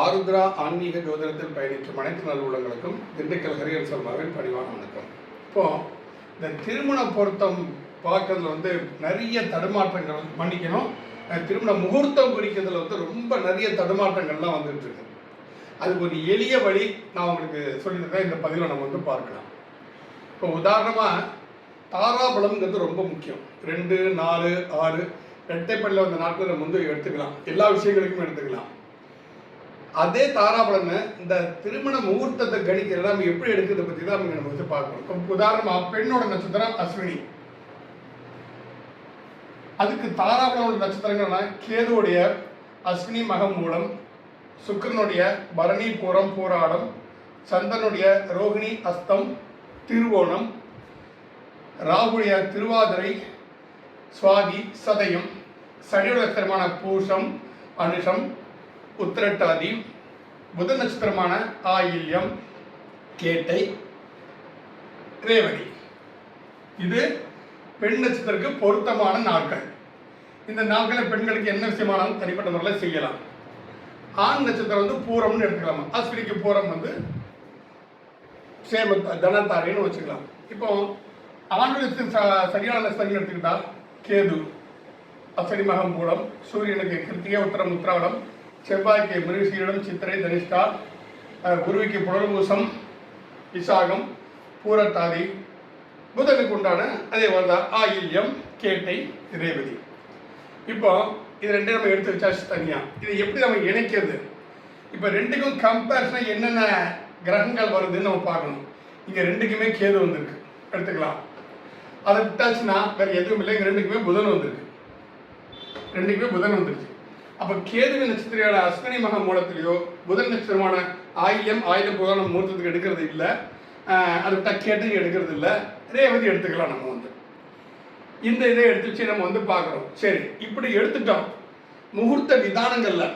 ஆருத்ரா ஆன்மீக ஜோதிடத்தில் பயணிக்கும் அனைத்து நல்லுள்ளங்களுக்கும் திண்டுக்கல் ஹரியன் சர்மாவின் பணிவான வணக்கம். இப்போ இந்த திருமண பொருத்தம் பார்க்கறதுல வந்து நிறைய தடுமாற்றங்கள் மன்னிக்கணும். திருமண முகூர்த்தம் குறிக்கிறதுல வந்து ரொம்ப நிறைய தடுமாற்றங்கள்லாம் வந்துட்டு இருக்கு. அதுக்கு ஒரு எளிய வழி நான் உங்களுக்கு சொல்லியிருக்கேன் இந்த பதிவில் நம்ம வந்து பார்க்கலாம். இப்போ உதாரணமாக தாராபலம்ங்கிறது ரொம்ப முக்கியம். ரெண்டு நாலு ஆறு ரெட்டைப்பள்ளியில் வந்த நாட்கள் நம்ம வந்து எடுத்துக்கலாம். எல்லா விஷயங்களுக்கும் எடுத்துக்கலாம். அதே தாராபலனை இந்த திருமண முகூர்த்தத்தை கணிக்கிறத நம்ம எப்படி எடுக்கிறத பற்றி தான் நம்ம வந்து பார்க்கணும். உதாரணமாக பெண்ணோட நட்சத்திரம் அஸ்வினி. அதுக்கு தாராபலனோட நட்சத்திரங்கள்னா கேதுவுடைய அஸ்வினி மகம் மூலம் சுக்கிரனுடைய பரணி பூரம் போராடம் சந்தனுடைய ரோகிணி அஸ்தம் திருவோணம் ராகுடைய திருவாதிரை சுவாதி சதயம் சனியோட நட்சத்திரமான பூஷம் அனுஷம் உத்திரட்டாதி புத நட்சத்திரமான ஆயில்யம் கேட்டை ரேவதி. இது பெண் நட்சத்திரத்துக்கு பொருத்தமான நாட்கள். இந்த நாட்களை பெண்களுக்கு என்ன விஷயமானாலும் தனிப்பட்ட முறையில் செய்யலாம். ஆண் நட்சத்திரம் வந்து பூரம்னு எடுத்துக்கலாம்? அஸ்வினிக்கு பூரம் வந்து சேம தனத்தாரின்னு வச்சுக்கலாம். இப்போ ஆண்களுக்கு ச- சரியான நட்சத்திரம் எடுத்துக்கிட்டால் கேது அஸ்வினி மகம் மூலம் சூரியனுக்கு கிருத்திகை உத்தரம் உத்திராடம் செவ்வாய்க்கு மிருகசீரிடம் சித்திரை தனிஷ்டா குருவிக்கு புனர்பூசம் விசாகம் பூரட்டாதி புதனுக்கு உண்டான அதே மாதிரி தான் ஆயில்யம் கேட்டை ரேவதி. இப்போ இது ரெண்டையும் நம்ம எடுத்து வச்சாச்சு தனியாக இது எப்படி நம்ம இணைக்கிறது? இப்போ ரெண்டுக்கும் கம்பேரிசனாக என்னென்ன கிரகங்கள் வருதுன்னு நம்ம பார்க்கணும். இங்கே ரெண்டுக்குமே கேது வந்திருக்கு. எடுத்துக்கலாம். அதை விட்டாச்சுன்னா வேறு எதுவும் இல்லை. இங்கே ரெண்டுக்குமே புதன் வந்திருக்கு. ரெண்டுக்குமே புதன் வந்துருச்சு. அப்போ கேதுவி நட்சத்திரியோட அஸ்வினி மக மூலத்திலேயோ புதன் நட்சத்திரமான ஆயிலம் ஆயிலம் புதனம் முகூர்த்தத்துக்கு எடுக்கிறது இல்லை. அது டக்கேட்டு கேட்டு எடுக்கிறது இல்லை. ரேவதி எடுத்துக்கலாம் நம்ம வந்து. இந்த இதை எடுத்து வச்சு நம்ம வந்து பார்க்குறோம். சரி இப்படி எடுத்துட்டோம். முகூர்த்த விதானங்களில்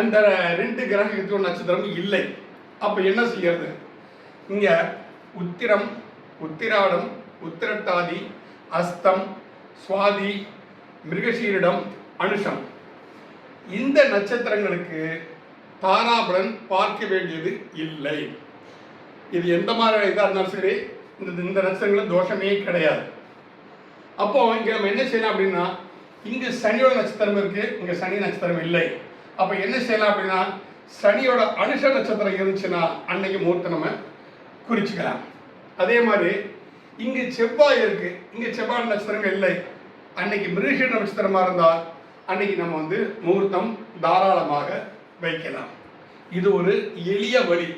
அந்த ரெண்டு கிரகத்துவ நட்சத்திரம் இல்லை. அப்போ என்ன செய்யறது? இங்கே உத்திரம் உத்திராடம் உத்திரட்டாதி அஸ்தம் சுவாதி மிருகசீரிடம் அனுஷம். இந்த நட்சத்திரங்களுக்கு தாராபலன் பார்க்க வேண்டியது இல்லை. இது எந்த மாதிரி இதாக இருந்தாலும் சரி இந்த இந்த நட்சத்திரங்களும் தோஷமே கிடையாது. அப்போ இங்கே நம்ம என்ன செய்யலாம் அப்படின்னா இங்கே சனியோட நட்சத்திரம் இருக்குது இங்கே சனி நட்சத்திரம் இல்லை. அப்போ என்ன செய்யலாம் அப்படின்னா சனியோட அனுஷ நட்சத்திரம் இருந்துச்சுன்னா அன்னைக்கு முகூர்த்தம் நம்ம குறிச்சுக்கலாம். அதே மாதிரி இங்கே செவ்வாய் இருக்குது இங்கே செவ்வாய் நட்சத்திரங்கள் இல்லை. அன்னைக்கு மிருக நட்சத்திரமாக இருந்தால் அன்னைக்கு நம்ம வந்து முகூர்த்தம் தாராளமாக வைக்கலாம். இது ஒரு எளிய வழி.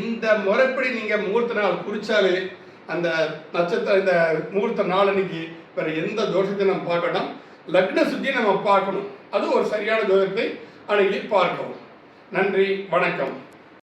இந்த முறைப்படி நீங்கள் முகூர்த்த நாள் குறிச்சாலே அந்த நட்சத்திரம் இந்த முகூர்த்த நாள் அன்னைக்கு வேறு எந்த தோஷத்தையும் நம்ம பார்க்கணும் லக்ன சுத்தி நம்ம பார்க்கணும். அது ஒரு சரியான தோஷத்தை அன்னைக்கு பார்க்கணும் நன்றி வணக்கம்.